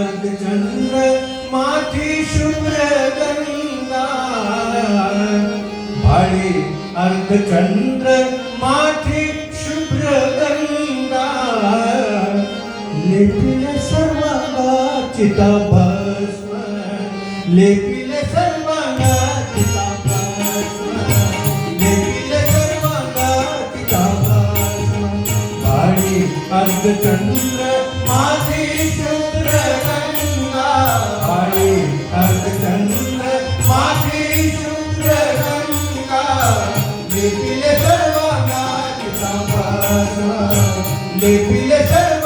मार्ग चंद्र माथि शुभ्र गंगा भरे अर्ध चंद्र माथि शुभ्र गंगा लेपिल सर्वगा चिता भस्म। लेपिल सर्वगा चिता भस्म। लेपिल सर्वगा चिता भस्म। भरे अर्ध चंद्र माथि शुभ्र Let me let her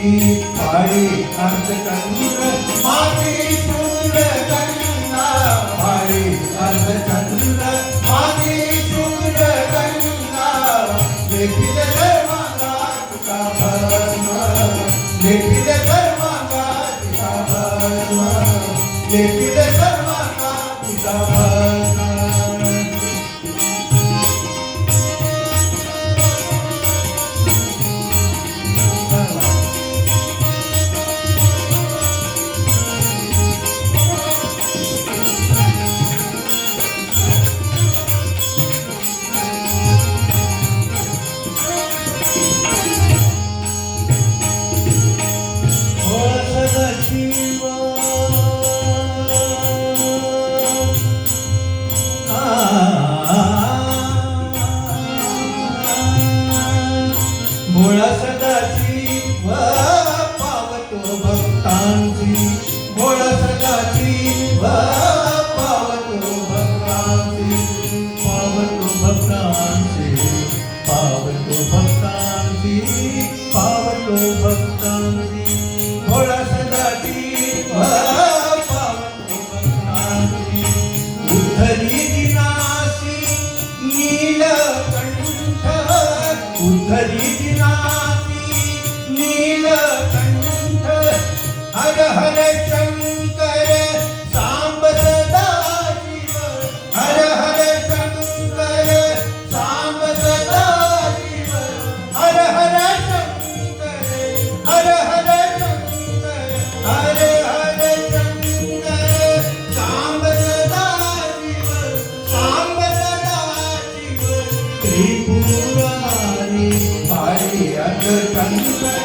பாடி பாடி அடுத்த கண்ணி. मुळा सदाची கண்ட